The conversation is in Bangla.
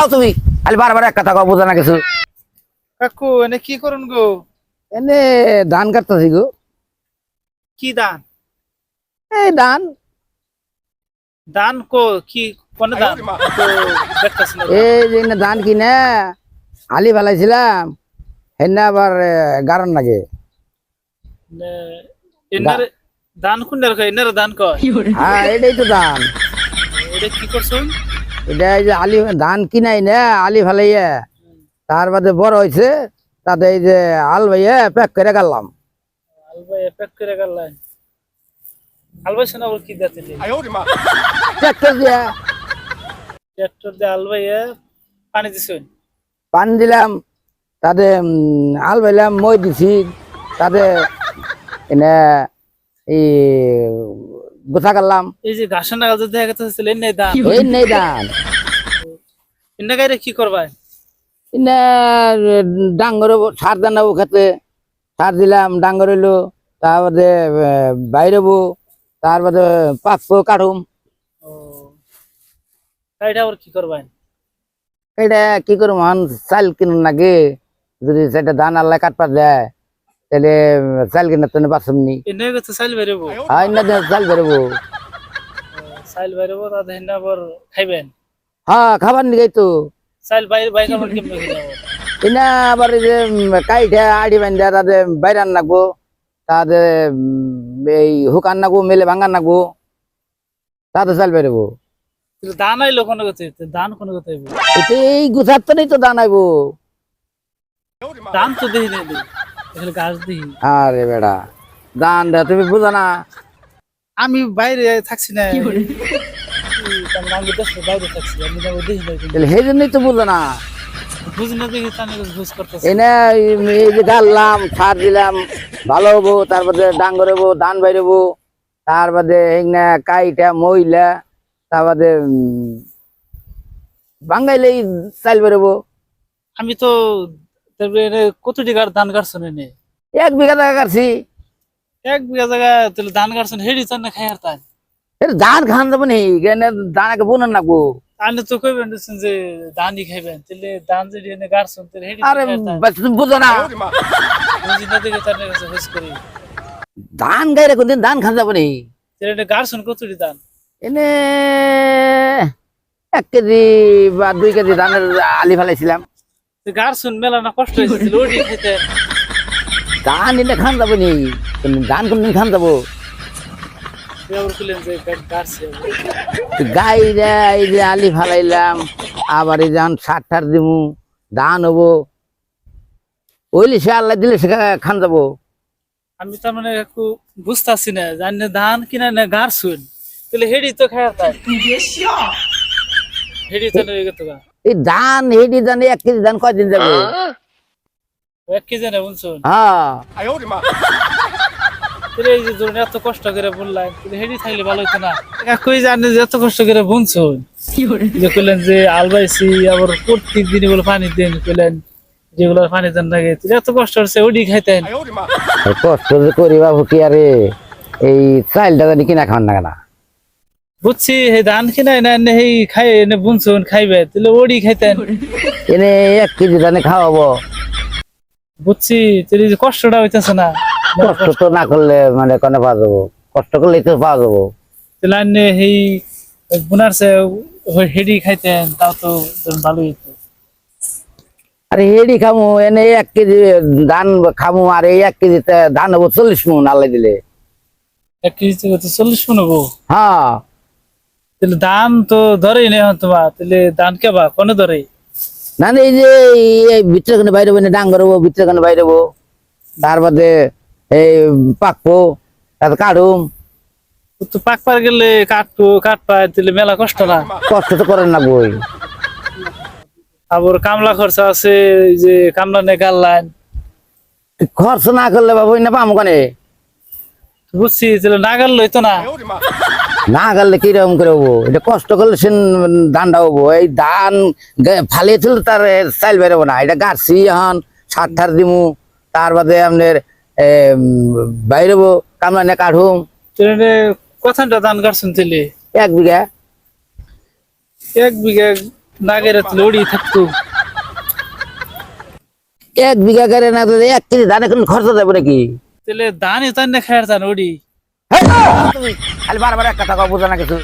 যাও তুমি। খালি বারবার এক কথা বোঝা না কিছু। কাকু এনে কি করুন গো? এনে ধান কাটতেছি গো। কি দান এই ধান। দান কো কি কোন দান তো দেখতেছ না। এই যে ধান কিনে আলি ফেলাইছিলাম হেনা আবার গারণ লাগে এনার দান কোনটার কয়? এনার দান কয়? হ্যাঁ এটাই তো ধান। এটা কি করছুন? এটা এই যে আলি ধান কিনাই না আলি ফেলাইয়া। তার বাদে বড় হয়েছে তাতে এই যে আল ভাইয়া প্যাক করে গেলাম। পানি দিলাম তাতে উম, আল ভাইলাম মই দিছি তাতে এনে এই গোছা করলাম এই যে যে দেখা গেছে দান। এই নেই ধান এনে গাইরে কি করবাই? এনে ডাঙ্গর সার দানাবো খেতে। সার দিলাম ডাঙ্গর হইল তারপরে বাইরেবো। তারপরে পাকবো কাটুম এটা কি করবাই? এটা কি করব চাল কিনুন নাকি? যদি সেটা ধান আল্লাহ দেয়। তাহলে চাল কিনে তো পারছম নি এনে বেরোবো। হয় না চাল বেরোবো। বেরোবো তাতে হেন আবার খাইবেন। হ্যাঁ খাবার তো। চাইল বাইরে বাইরে আবার কেমনে খাইবেন এনা আবার যে কাইটে আড়ি বান্ধা তাতে বাইরান তাতে এই হুকান মেলে ভাঙান তাতে চাল বেরোবো। দান আইলো কোনো কথা দান কোনো কথা হইবো এই গুছার তো নেই তো দান আইবো। দান তো দেখি আরে বেড়া দান দে তুমি বুঝো না। আমি বাইরে থাকছি না। সেই জন্যই তো বুঝো না। বুঝি না দেখি তার বুঝ করতেছি। এনে এই সার দিলাম ভালো হব তারপরে ডাঙ্গর হব ধান বাইরবো তারপরে কাইটা মহিলা তারপরে বাঙ্গাইলেই চাল বেরোবো। আমি তো তারপরে এনে কত টাকার ধান কাটছেন এনে? এক বিঘা টাকা কাটছি। এক বিঘা জায়গা তাহলে ধান কাটছেন হেডি চান না খাই তাই? ধান খান যাব নি এখানে দানাকে বোনার নাকবো আপনি তো কইবেন দিচ্ছেন যে ধানই খাইবেন তাহলে ধান যদি এনে গাড়ছেন তাহলে হেডি আরে বুঝো না। বুঝি না দেখে তার কাছে হুস করি। ধান গাইরে কোনদিন ধান খান যাব নি। তাহলে এটা কতটি ধান? এনে এক কেজি বা দুই কেজি ধানের আলি ফেলাইছিলাম। গাড়ছেন মেলা না কষ্ট হয়েছিল ওটি খেতে ধান এনে খান যাব নি। ধান কোনদিন খান যাব। আবার খুলেন যে গাড়ছে গাই এই যে আলি ফালাইলাম আবার এই যখন সার দিমু ধান হব। ওইলি সে আল্লাহ দিলে সে খান যাব। আমি তার মানে একটু বুঝতেছি না জানি ধান কিনা না গাড়ছুন তাহলে হেডি তো তাই হেডি এই ধান হেডি ধান এক কেজি ধান কয়দিন যাবে? এক কেজি না হ্যাঁ। তাহলে এই যে ধরুন এত কষ্ট করে বললাম হেডি থাকলে ভালো হতো না। কই জানি যে এত কষ্ট করে যে কইলেন যে আলবাইছি আবার প্রত্যেক দিনই বলে পানি দেন কইলেন যেগুলো পানি দেন লাগে এত কষ্ট হচ্ছে ওডি খাইতেন। কষ্ট যে করি বাবু কি আরে এই চাইলটা জানি কিনা খাওয়ান না কেনা। বুঝছি হে ধান কিনা না এনে হেই খাই এনে বুনছুন খাইবে তাহলে ওডি খাইতেন। এনে এক কেজি ধানে খাওয়াবো। বুঝছি তাহলে যে কষ্টটা হইতেছে না। কষ্ট তো না করলে মানে কোনে পাওয়া যাব? কষ্ট করলেই তো পাওয়া যাব। তাহলে এনে হেই বুনারছে হেডি খাইতেন তাও তো ভালোই হইতো। আরে হেডি খামু এনে এক কেজি ধান খামু আর এই এক কেজিতে ধান হব চল্লিশ মন আল্লাহ দিলে। এক কেজি চল্লিশ মন হব? হ্যাঁ। তাহলে ধান তো ধরেই নেই হন তোমার তাহলে ধান কেবা কোনে ধরে না না, এই যে এই ভিতরে খানে বাইরে হব ডাঙ্গর হব ভিতরে খানে বাইরে হব তারপরে এই পাকবো তারপর কাটুম। তো পাক পার গেলে কাটবো কাটপা তাহলে মেলা কষ্ট না? কষ্ট তো করেন না বই। আবার কামলা খরচা আছে এই যে কামলা নে গাল্লান খরচ না করলে বাবু না পাম কানে? বুঝছি তাহলে না গাল লইতো না। না গেলে কীরকম করে হব? এটা কষ্ট করলে সে ধানটা হব। এই ধান ফালিয়েছিল তার চাইল বেরোবো না। এটা গাছছি এখন সার ঠার দিমু। তার বাদে আপনার বাইরেবো কামলা নে কাঠুম কথাটা ধান কাটছেন তাহলে? এক বিঘা। এক বিঘা না গেলে লড়ি থাকতো। এক বিঘা করে না এক কেজি ধান এখন খরচা যাবে নাকি? তাহলে দানই তো না খায় যান ওডি তুমি খালি বারবার এক কথা বুঝো না কিছু।